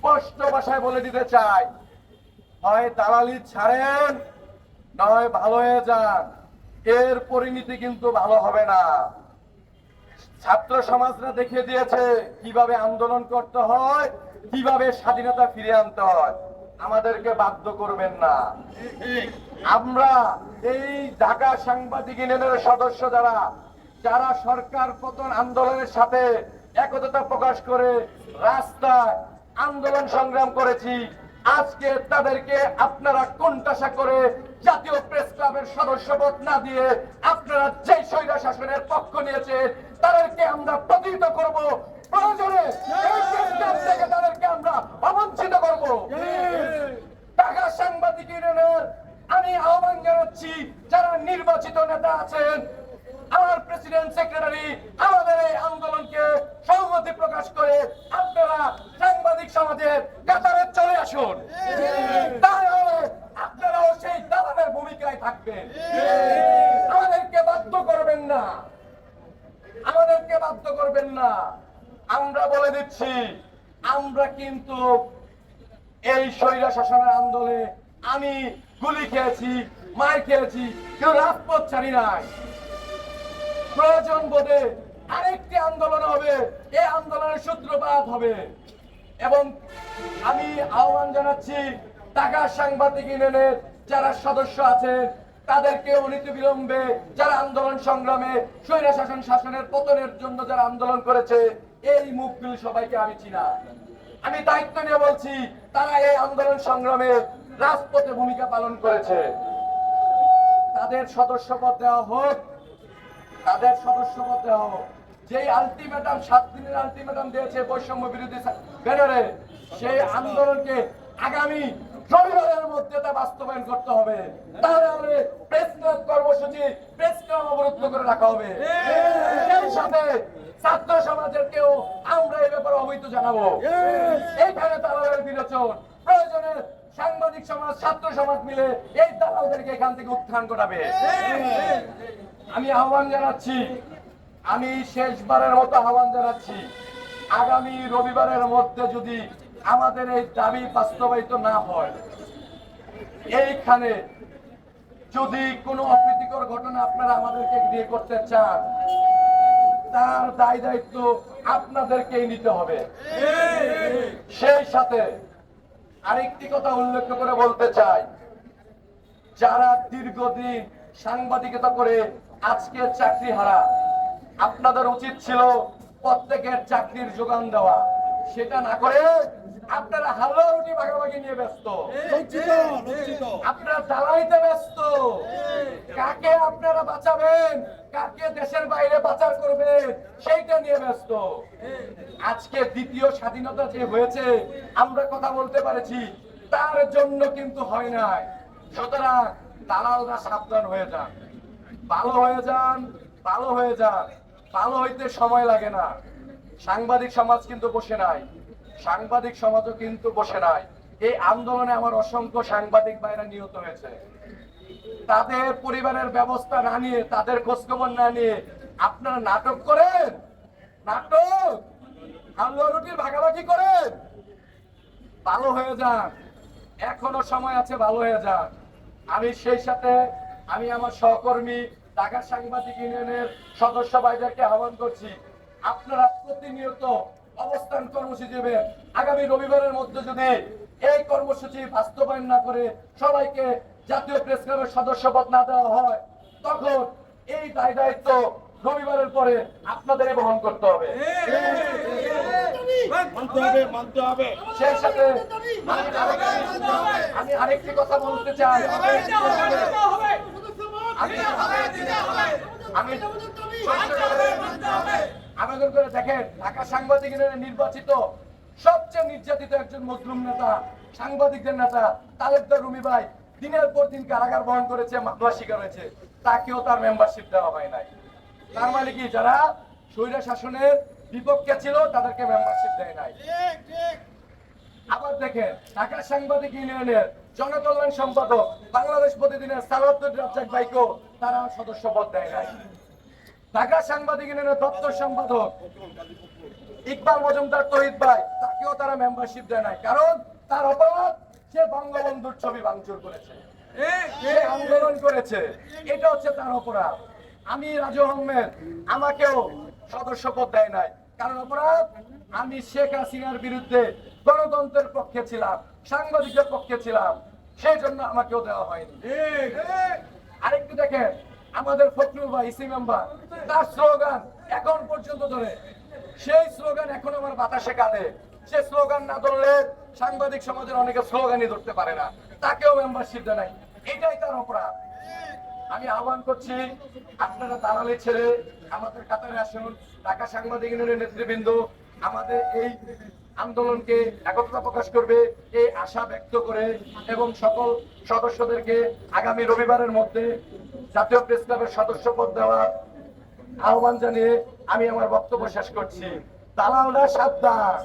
স্পষ্ট ভাষায় বলে দিতে চাই। হয় দালালি ছাড়েন, নয় ভালো হয়ে যান। এর পরিণতি কিন্তু ভালো হবে না। ছাত্র সমাজরা দেখিয়ে দিয়েছে কীভাবে আন্দোলন করতে হয়, কীভাবে স্বাধীনতা ফিরে আনতে হয়। আমাদেরকে বাধ্য করবেন না। আমরা এই ঢাকা সাংবাদিক ইউনিয়নের সদস্য যারা যারা সরকার পতন আন্দোলনের সাথে একতা প্রকাশ করে রাস্তায় আন্দোলন সংগ্রাম করেছি। আজকে তাদেরকে আপনারা কোনটাশা করে জাতীয় প্রেস ক্লাবের সদস্য সদস্যপদ না দিয়ে আপনারা যে স্বৈরা শাসনের পক্ষ নিয়েছে তাদেরকে আমরা প্রতিহিত করব। প্রয়োজনে তাদেরকে আমরা অবঞ্চিত করব ঢাকা সাংবাদিক ইউনিয়নের আমি আহ্বান জানাচ্ছি যারা নির্বাচিত নেতা আছেন আমার প্রেসিডেন্ট সেক্রেটারি আমাদের এই আন্দোলনকে সংহতি প্রকাশ করে আপনারা সাংবাদিক সমাজের কাতারে চলে আসুন তাহলে আপনারাও সেই দালালের ভূমিকায় থাকবেন আমাদেরকে বাধ্য করবেন না আমাদেরকে বাধ্য করবেন না। আমরা বলে দিচ্ছি, আমরা কিন্তু এই স্বৈরা শাসনের আন্দোলনে আমি গুলি খেয়েছি, মার খেয়েছি, কেউ রাজপথ ছাড়ি নাই। প্রয়োজন বোধে আরেকটি আন্দোলন হবে, এই আন্দোলনের সূত্রপাত হবে। এবং আমি আহ্বান জানাচ্ছি ঢাকা সাংবাদিক ইউনিয়নের যারা সদস্য আছেন তাদেরকে বিলম্বে যারা আন্দোলন সংগ্রামে, স্বৈরা শাসন শাসনের পতনের জন্য যারা আন্দোলন করেছে, এই মুখগুলি সবাইকে আমি চিনা আমি দায়িত্ব নিয়ে বলছি, তারা এই আন্দোলন সংগ্রামে রাজপথে ভূমিকা পালন করেছে। তাদের সদস্যপদ দেওয়া হোক, তাদের সদস্যপদ দেওয়া হোক, যেই আলটিমেটাম সাত দিনের আলটিমেটাম দিয়েছে বৈষম্য বিরোধী ব্যানারে, সেই আন্দোলনকে আগামী রবিবারের মধ্যে বাস্তবায়ন করতে হবে। তাহলে প্রেস ক্লাব কর্মসূচি প্রেস ক্লাব অবরুদ্ধ করে রাখা হবে। সেই সাথে ছাত্র সমাজের কেউ আমরা এই ব্যাপারে অবহিত জানাব। এইখানে দালালের বিরোচন প্রয়োজনে সাংবাদিক সমাজ ছাত্র সমাজ মিলে এই দালালদেরকে এখান থেকে উত্থান ঘটাবে। আমি আহ্বান জানাচ্ছি আমি শেষবারের মতো আহ্বান জানাচ্ছি আগামী রবিবারের মধ্যে যদি আমাদের এই দাবি বাস্তবায়িত না হয় এইখানে যদি কোনো অপ্রীতিকর ঘটনা আপনারা আমাদেরকে দিয়ে করতে চান, তার দায় দায়িত্ব আপনাদেরকেই নিতে হবে। সেই সাথে আরেকটি কথা উল্লেখ করে বলতে চাই, যারা দীর্ঘদিন সাংবাদিকতা করে আজকে চাকরি হারা আপনাদের উচিত ছিল প্রত্যেকের চাকরির যোগান দেওয়া। সেটা না করে আপনারা হালুয়া রুটি ভাগাভাগি নিয়ে ব্যস্ত। আপনারা দালাইতে ব্যস্ত। কাকে আপনারা বাঁচাবেন? কাকে দেশের বাইরে পাচার করবেন? সেইটা নিয়ে ব্যস্ত। আজকে দ্বিতীয় স্বাধীনতা যে হয়েছে আমরা কথা বলতে পারেছি তার জন্য কিন্তু হয় নাই। সুতরাং দালালরা সাবধান হয়ে যান। ভালো হয়ে যান ভালো হয়ে যান। ভালো হইতে সময় লাগে না। সাংবাদিক সমাজ কিন্তু বসে নাই। সাংবাদিক সমাজও কিন্তু বসে নাই। এই আন্দোলনে আমার অসংখ্য সাংবাদিক ভাইরা নিহত হয়েছে। তাদের পরিবারের ব্যবস্থা না নিয়ে, তাদের খোঁজখবর না নিয়ে আপনারা নাটক করেন? নাটক? হালুয়া রুটির ভাগাভাগি করেন? ভালো হয়ে যান এখনও সময় আছে, ভালো হয়ে যান আমি সেই সাথে আমি আমার সহকর্মী ঢাকা সাংবাদিক ইউনিয়নের সদস্য ভাইদেরকে আহ্বান করছি। আপনারা প্রতিনিয়ত অবস্থান কর্মসূচি দেবেন আগামী রবিবারের মধ্যে যদি এই কর্মসূচি বাস্তবায়ন না করে সবাইকে জাতীয় প্রেস ক্লাবের সদস্যপদ না দেওয়া হয় তখন এই দায় দায়িত্ব রবিবারের পরে আপনাদেরই বহন করতে হবে মানতে হবে মানতে হবে সেই সাথে আমি আরেকটি- আমি আরেকটি কথা বলতে চাই আমি আমি আবেদন করে দেখেন, ঢাকা সাংবাদিক নির্বাচিত সবচেয়ে নির্যাতিত একজন মুসলিম নেতা, সাংবাদিকদের নেতা তালেবদার রুমি ভাই, দিনের পর দিন কারাগার বহন করেছে মামলা শিকার হয়েছে। তাকেও তার মেম্বারশিপ দেওয়া হয় নাই। তার মানে কি, যারা স্বৈরা শাসনের বিপক্ষে ছিল, তাদেরকে মেম্বারশিপ দেয় নাই। আবার দেখেন, ঢাকা সাংবাদিক ইউনিয়নের জনকল্যাণ সম্পাদক, বাংলাদেশ প্রতিদিনের সালাউদ্দিন রাজ্জাক ভাইকেও তারা সদস্য পদ দেয় নাই। ঢাকা সাংবাদিক ইউনিয়নের দপ্তর সম্পাদক ইকবাল মজুমদার তহিদ ভাই, তাকেও তারা মেম্বারশিপ দেয় নাই। কারণ তার অপরাধ, সে বঙ্গবন্ধুর ছবি ভাঙচুর করেছে। আন্দোলন করেছে। এটা হচ্ছে তার অপরাধ। আমি রাজু আহমেদ, আমাকেও সদস্য পদ দেয় নাই। কারণ অপরাধ, আমি শেখ হাসিনার বিরুদ্ধে গণতন্ত্রের পক্ষে ছিলাম, সাংবাদিকের পক্ষে ছিলাম, সেই জন্য আমাকেও দেওয়া হয়নি। আরেকটু দেখেন আমাদের ফখরুল ভাই, ইসি মেম্বার, তার স্লোগান এখন পর্যন্ত ধরে। সেই স্লোগান এখন আমার বাতাসে কাঁদে। সে স্লোগান না ধরলে সাংবাদিক সমাজের অনেকে স্লোগানই ধরতে পারে না। তাকেও মেম্বারশিপ দেয় এটাই তার অপরাধ। আমি আহ্বান করছি, আপনারা দালালি ছেড়ে আমাদের কাতারে আসুন। ঢাকা সাংবাদিক ইউনিয়নের নেতৃবৃন্দ, আমাদের এই আন্দোলনকে একত্রতা প্রকাশ করবে, এই আশা ব্যক্ত করে এবং সকল সদস্যদেরকে আগামী রবিবারের মধ্যে জাতীয় প্রেস ক্লাবের সদস্য পদ দেওয়া আহ্বান জানিয়ে আমি আমার বক্তব্য শেষ করছি। দালালরা সাবধান।